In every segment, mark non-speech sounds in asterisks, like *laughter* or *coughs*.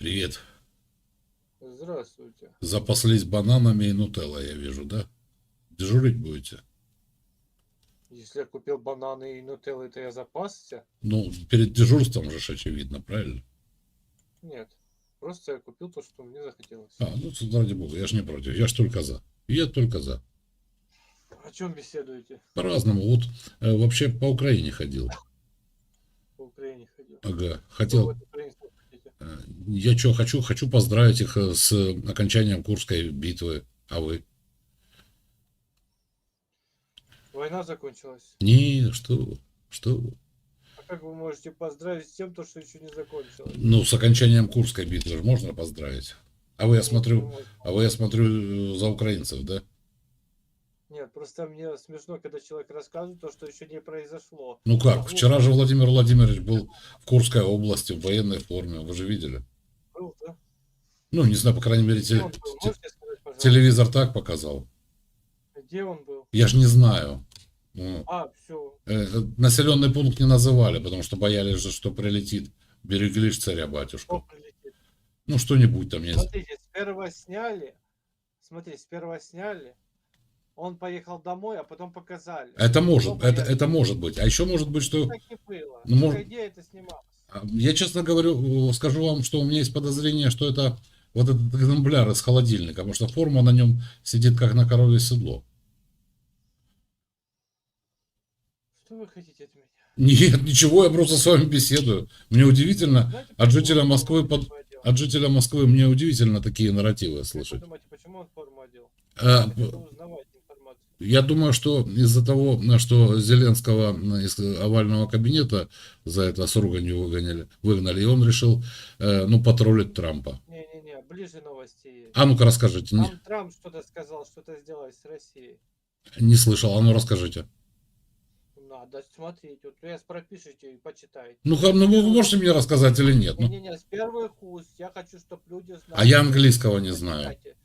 Привет. Здравствуйте. Запаслись бананами и нутеллой, я вижу, да? Дежурить будете? Если я купил бананы и нутеллы, то я запасся? Ну, перед дежурством же очевидно, правильно? Нет. Просто я купил то, что мне захотелось. А, ну, тут, ради бога, я ж не против, я ж только за. Я только за. О чем беседуете? По-разному. Вот э, вообще по Украине ходил. По Украине ходил. Ага, хотел. Я что, хочу, хочу поздравить их э, с окончанием Курской битвы. А вы? Война закончилась. Не, что что. А как вы можете поздравить с тем, то, что еще не закончилось? Ну, с окончанием Курской битвы же можно поздравить. А вы, я смотрю, а вы, я смотрю, э, за украинцев, да? Нет, просто мне смешно, когда человек рассказывает то, что еще не произошло. Ну как, вчера же Владимир Владимирович был в Курской области в военной форме, вы же видели? Был, да? Ну, не знаю, по крайней мере, те- сказать, пожалуйста? телевизор так показал. Где он был? Я ж не знаю. Ну, А, все. э, населенный пункт не называли, потому что боялись же, что прилетит. Берегли ж царя Кто батюшку. прилетит? Ну, что-нибудь там есть. Смотрите, сперва сняли. Смотри, сперва сняли. Он поехал домой, а потом показали. Это может, это, это может быть. А еще может быть, что... Так и было. Ну, может- Где это снималось? А, Я честно говорю, э, скажу вам, что у меня есть подозрение, что это вот этот экземпляр из холодильника, потому что форма на нем сидит как на корове седло. Что вы хотите от меня? Нет, ничего, я просто с вами беседую. Мне удивительно, Знаете, от почему жителя Москвы под- от жителя Москвы мне удивительно такие нарративы слышать. думаете, почему он форму одел? А, узнавать. Я думаю, что из-за того, на что Зеленского из овального кабинета за это с руганью выгоняли, выгнали, и он решил, э, ну, потроллить Трампа. Не-не-не, ближе новости. А ну-ка расскажите. Не, Там Трамп что-то сказал, что-то сделать с Россией. не слышал, а ну расскажите. Надо смотреть. Вот я пропишите и почитайте. Ну, ну вы можете мне рассказать или нет? Ну, Не-не-не, с первых уст. Я хочу, чтобы люди знали. а я английского не знаю. Почитайте.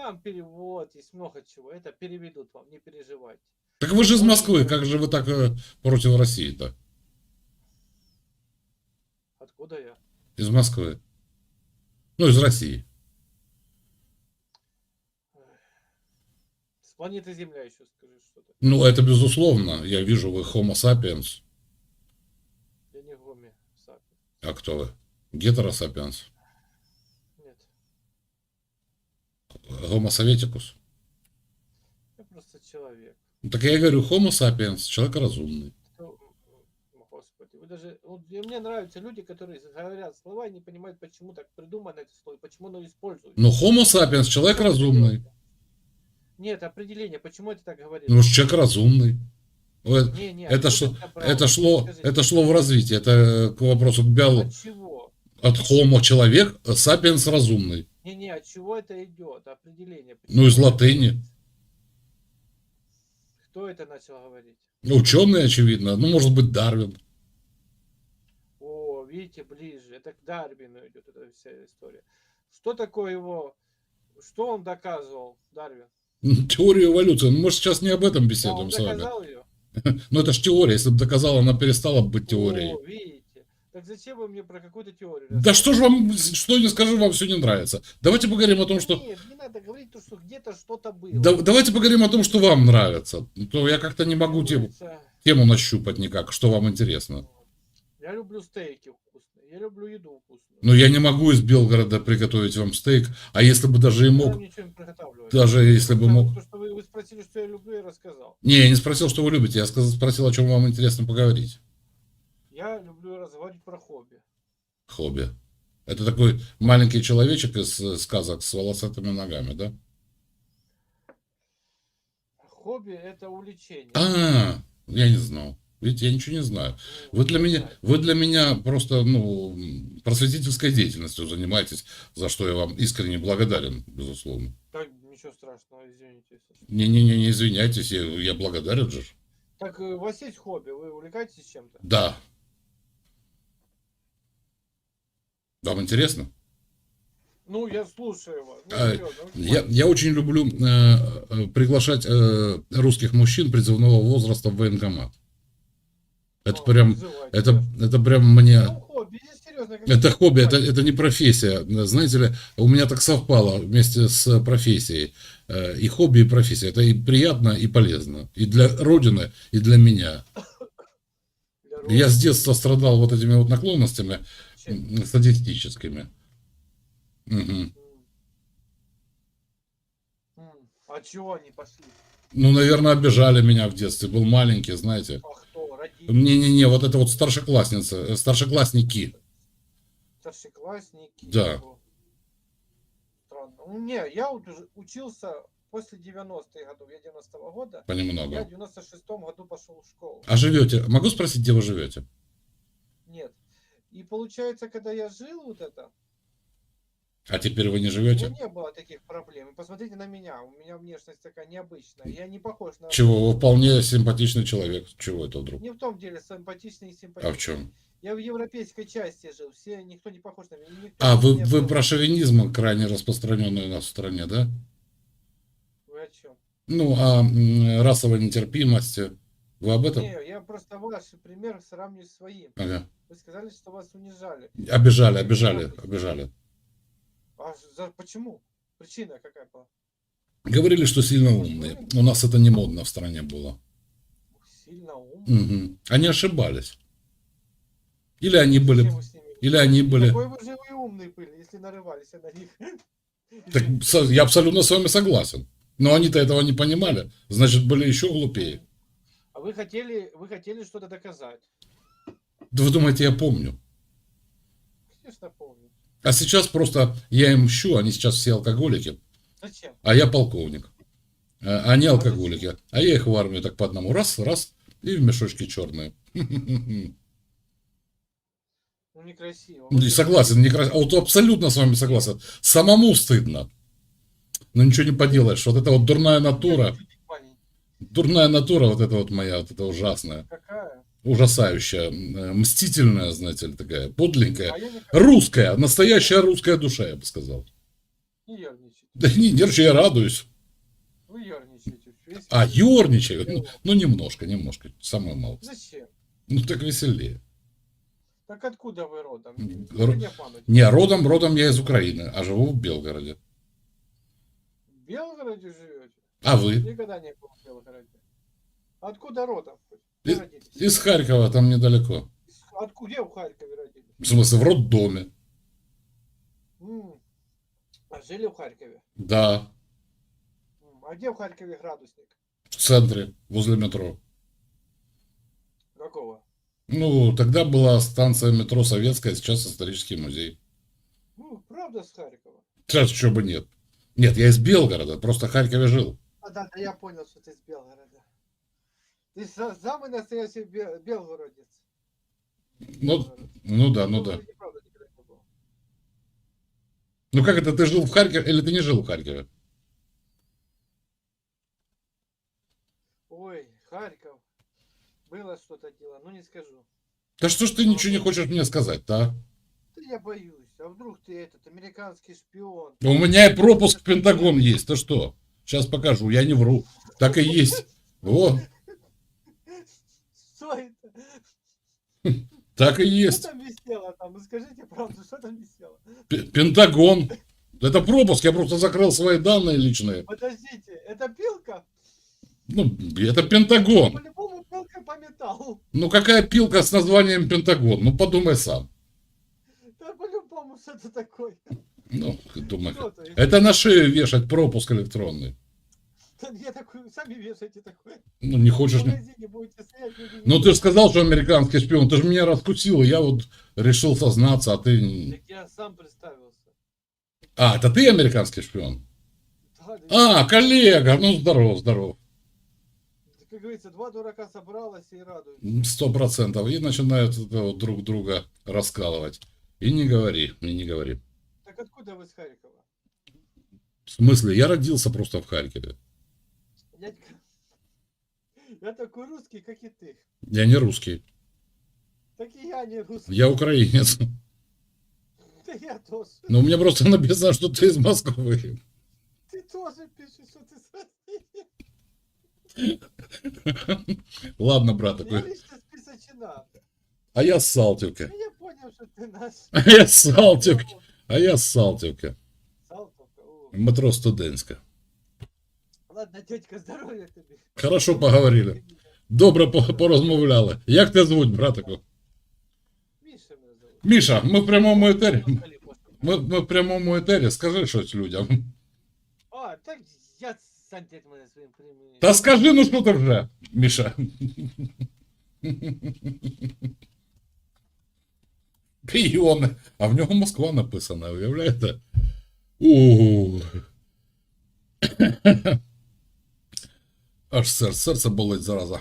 Там перевод, есть много чего. Это переведут вам, не переживайте. Так вы же из Москвы, как же вы так э, против России-то? Откуда я? Из Москвы. Ну, из России. С планеты Земля еще скажи что-то. Ну, это безусловно. Я вижу, вы Homo sapiens. Я не Гоми Сапи. А кто вы? Гетеро sapiens. Нет. Homo советикус. Я просто человек. Ну, так я и говорю, Homo sapiens, человек разумный. Кто- Господи, вы даже... вот мне нравятся люди, которые говорят слова и не понимают, почему так придумано это слово, почему оно используется. Ну, Homo sapiens, человек разумный. Нет, определение, почему это так говорит? Ну, человек разумный. Вот не, не, это брал? это шло, Скажите, это шло в развитии. Это к вопросу к биологии. От чего? От Homo человек, sapiens разумный. Не, не, от чего это идет? Определение. Ну, из Почему латыни. Кто это начал говорить? Ну, Ученый, очевидно. Ну, может быть, Дарвин. О, видите, ближе. Это к Дарвину идет эта вся история. Что такое его... Что он доказывал, Дарвин? Теорию эволюции. Ну, мы же сейчас не об этом беседуем он с вами. доказал ее? *laughs* Ну, это же теория. Если бы доказал, она перестала быть теорией. О, видите. Так зачем вы мне про какую-то теорию Да что же вам, что не скажу, вам все не нравится. Давайте поговорим о том, что... Нет, не надо говорить, то, что где-то что-то было. Да- давайте поговорим о том, что вам нравится. То я как-то не могу тему, тему нащупать никак, что вам интересно. Я люблю стейки вкусные. Я люблю еду вкусную. Но я не могу из Белгорода приготовить вам стейк, а если бы даже и Я мог, даже если бы мог... что вы, вы спросили, что я люблю, я рассказал. Не, я не спросил, что вы любите, я спросил, о чем вам интересно поговорить. Я люблю разговаривать про хобби. Хобби. Это такой маленький человечек из сказок с волосатыми ногами, да? Хобби это увлечение. А, я не знал. Видите, я ничего не знаю. Ну, Вы для меня, вы для меня просто, ну, просветительской деятельностью занимаетесь, за что я вам искренне благодарен, безусловно. Так, ничего страшного, извините. Не-не-не, не извиняйтесь, я, я благодарен же. Так, э, у вас есть хобби? Вы увлекаетесь чем-то? Да. Вам интересно? Ну, я слушаю вас. Ну, А, ну, Я, я очень люблю э, э, приглашать э, русских мужчин призывного возраста в военкомат. Это а, прям, это, это прям мне... Ну, хобби, серьезно Это хобби, это, это не профессия. Знаете ли, у меня так совпало вместе с профессией. Э, И хобби, и профессия. Это и приятно, и полезно. И для Родины, и для меня. *coughs* Для Я с детства страдал вот этими вот наклонностями М. М. А чего они пошли? Ну, наверное, обижали меня в детстве. Был маленький, знаете. А кто? Родители? Не-не-не, вот это вот старшеклассница, э, старшеклассники. Старшеклассники? Да. Странно. Ну, не, я учился после 90-х годов. Я 90-го года. Я Понемногу. в 96-м году пошел в школу. А живете? Могу спросить, где вы живете? Нет. И получается, когда я жил вот это, А теперь вы не у живете? меня не было таких проблем. И посмотрите на меня. У меня внешность такая необычная. Я не похож на... Чего? Вы вполне симпатичный человек. Чего это вдруг? Не в том деле симпатичный и А симпатичный. в чем? Я в европейской части жил. Все, никто не похож на меня. никто А, вы, вы был- про шовинизм крайне распространенный у нас в стране, да? Вы о чем? Ну, о м, расовой нетерпимости. Вы об этом? Не, я просто ваш пример сравниваю с своим. Ага. Вы сказали, что вас унижали. Обижали, обижали, обижали. А за, почему? Причина какая была? Говорили, что сильно умные. У нас это не модно в стране было. Сильно ум. Мгм. Они ошибались. Или они были... Или они были... Какой вы же вы умный были, если нарывались на них. Так, я абсолютно с вами согласен. Но они-то этого не понимали. Значит, были еще глупее. А вы хотели, вы хотели что-то доказать. Да вы думаете, я помню? Конечно, помню. А сейчас просто я им мщу, они сейчас все алкоголики, Зачем? а я полковник. А Они алкоголики. А я их в армию так по одному раз, раз, и в мешочки черные. *laughs* Ну, некрасиво. И Согласен, некрас- вот абсолютно с вами согласен. Самому стыдно. Но ничего не поделаешь. Вот это вот дурная натура, дурная натура, вот это вот моя, вот это ужасная, Какая? Ужасающая, мстительная, знаете ли, такая, подленькая. А не, Русская, настоящая русская душа, я бы сказал. не ерничайте. Да не, держи, я радуюсь. Вы ерничаете. Весь- А, ерничаю? Ну, ну, немножко, немножко, самое мало. Зачем? Ну, так веселее. Так откуда вы родом? Р-. Не, родом, родом я из Украины, а живу в Белгороде. В Белгороде живете? А вы? Никогда не был в Белгороде. Откуда родом? хоть? И- Где родились? Из Харькова, там недалеко. Откуда где в Харькове родились? В смысле, в роддоме. М. А жили в Харькове? Да, М. А где в Харькове градусник? в центре, возле метро. Какого? Ну, тогда была станция метро Советская, сейчас исторический музей. Ну, правда с Харькова? Сейчас что бы нет. Нет, я из Белгорода, просто в Харькове жил. А, да, да, я понял, что ты из Белгорода. Ты са- самый настоящий бе- белгородец. Ну, ну да, ну да. Ну как это, ты жил в Харькове или ты не жил в Харькове? Ой, Харьков. Было что-то дело, ну не скажу. Да что ж ты ничего не хочешь мне сказать-то, а? Да я боюсь. А вдруг ты этот американский шпион? У меня и пропуск в Пентагон есть, ты что? Сейчас покажу, я не вру. Так и есть. Во, Что это? так и Что есть. там висело там? Ну скажите правду, что там висело? П- Пентагон. Это пропуск, я просто закрыл свои данные личные. Подождите, это пилка? Ну, это Пентагон. По-любому пилка по металлу. Ну какая пилка с названием Пентагон? Ну подумай сам. Да по-любому что-то такое. Ну, думай. Что то Это на шею вешать пропуск электронный. Да я такой, сами вешайте такой. Ну, не В хочешь... не- магазине будете стоять, люди не Ну, ты же сказал, что американский шпион. Ты же меня раскусил, и я вот решил сознаться, а ты... Так я сам представился. А, это ты американский шпион? Да, да, А, коллега, ну здоров, здоров. Как говорится, два дурака собралось и радуются. Сто процентов. И начинают вот друг друга раскалывать. И не говори, и не говори. Так откуда вы с Харькова? В смысле, я родился просто в Харькове. Дядька, *laughs* я такой русский, как и ты. Я не русский, Так и я не русский. я украинец. *laughs* Да я тоже. Но у меня просто написано, что ты из Москвы. Ты тоже пишешь, что ты с России. *laughs* Ладно, брат Я такой. лично списочена. А я с Салтівки. Ну, Я понял, поняв, що ти наш. А я з Салтівки. А я з Салтівки. Салтовка, о. Метро Студентська. Ладно, тетька, здоров'я тобі. Хорошо поговорили. Добре по- порозмовляли. Як тебе звуть, братику? Міша мене зовут. Міша, ми в прямому етері. Москалі. Ми, ми в прямому етері. Скажи щось людям. А, так я сантет мене своїм приміром. Та скажи, ну що ти вже, Міша. Пійони. А в нього Москва написана, уявляєте? У. Аж серце, серце болить зараза.